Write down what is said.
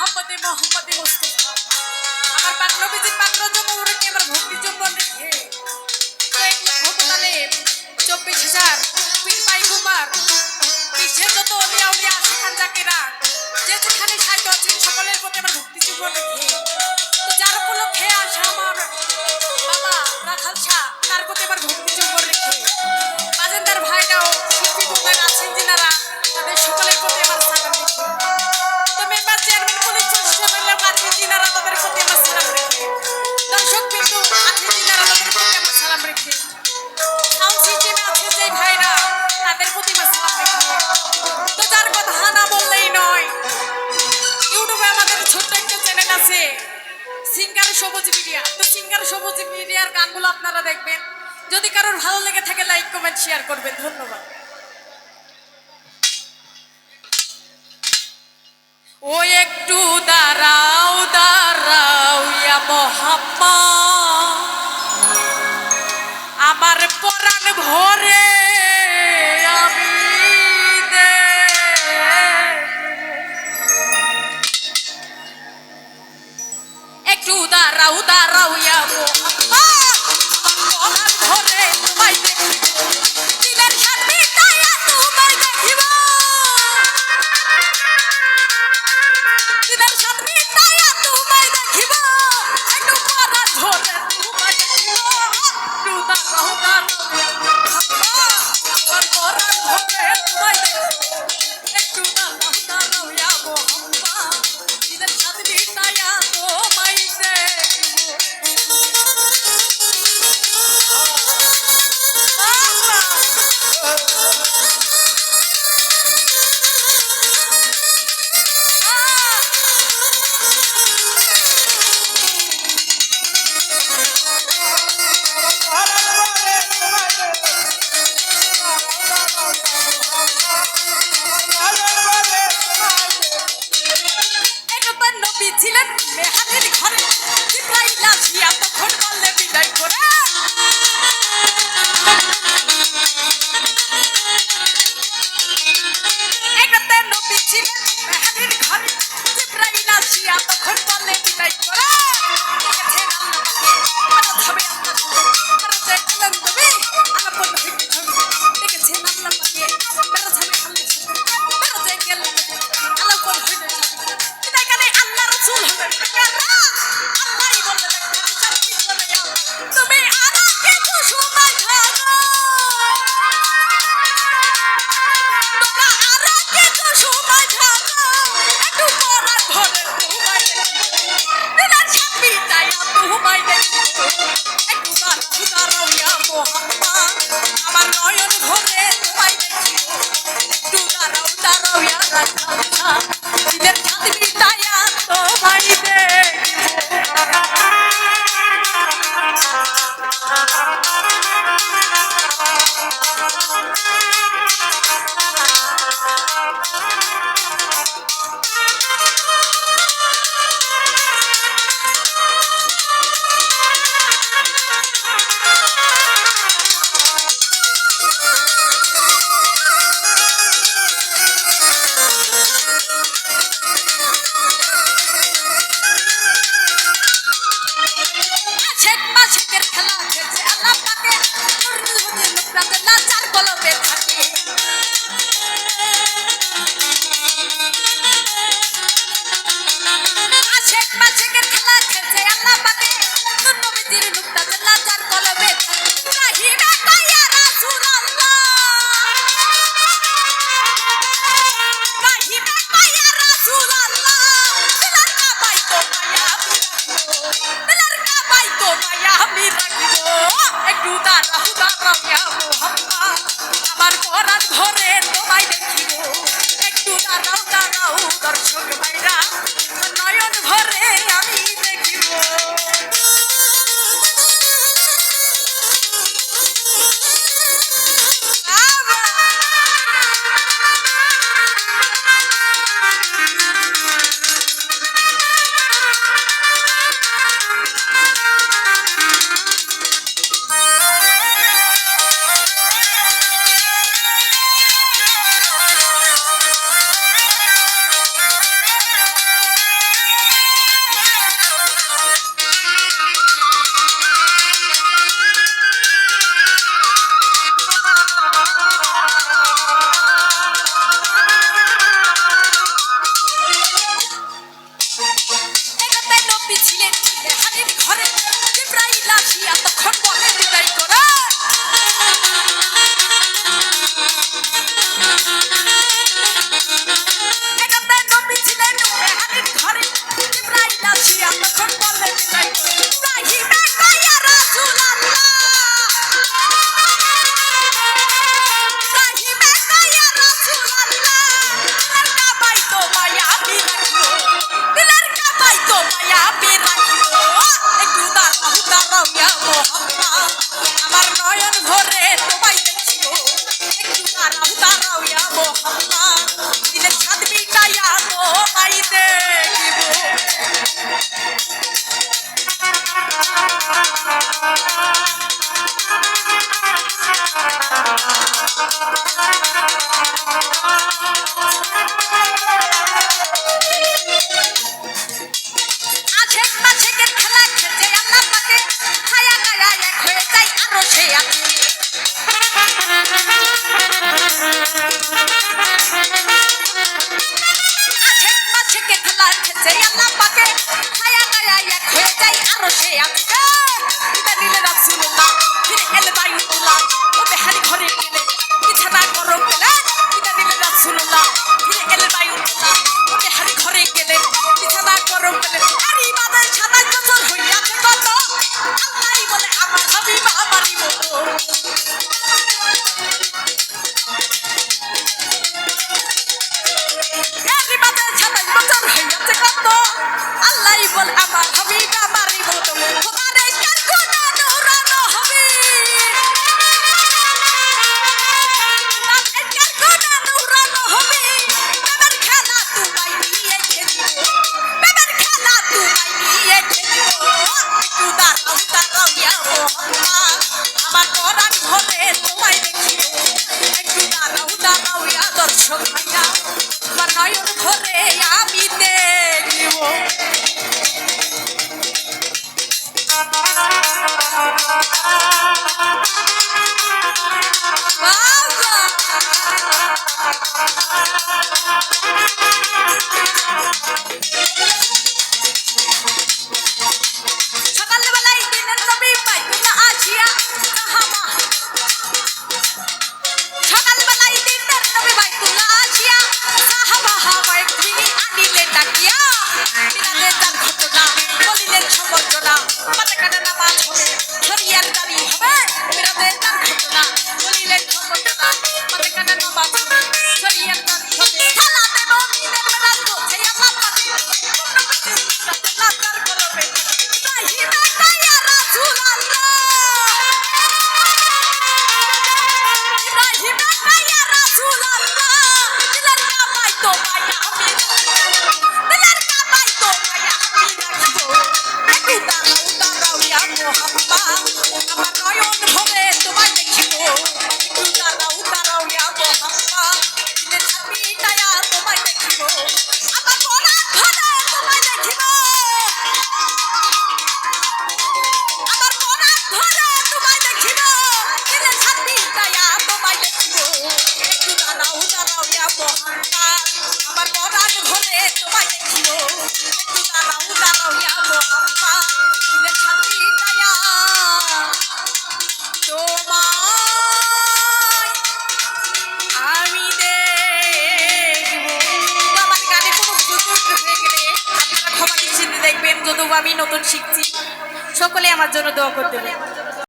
মোহাম্মদে মোহাম্মদে মুস্তফা। আমার পাক নবীজির পাক রজম ওরকে আমার ভক্তি চম্বন রেখে? এক লক্ষ দোকানে চব্বিশ হাজার পিপাই কুমার পিছে যত অলিয়া উলিয়া সেখান যাকে রাখ যে যেখানে সাহিত্য আছেন সকলের প্রতি আমার ভক্তি চম্বন রেখে। যদি কারোর ভালো লেগে থাকে লাইক কমেন্ট শেয়ার করবেন। ধন্যবাদ। ও একটু দাঁড়াও দাঁড়াও, ইয়া আমার পরাণ ভরে துயா கண்ணா சிலர் காது விட்டாயா ছিলেন নেহারের ঘরে যে প্রায় লাশিয়া Oh, no. আমি নতুন শিখছি। সকলে আমার জন্য দোয়া করতে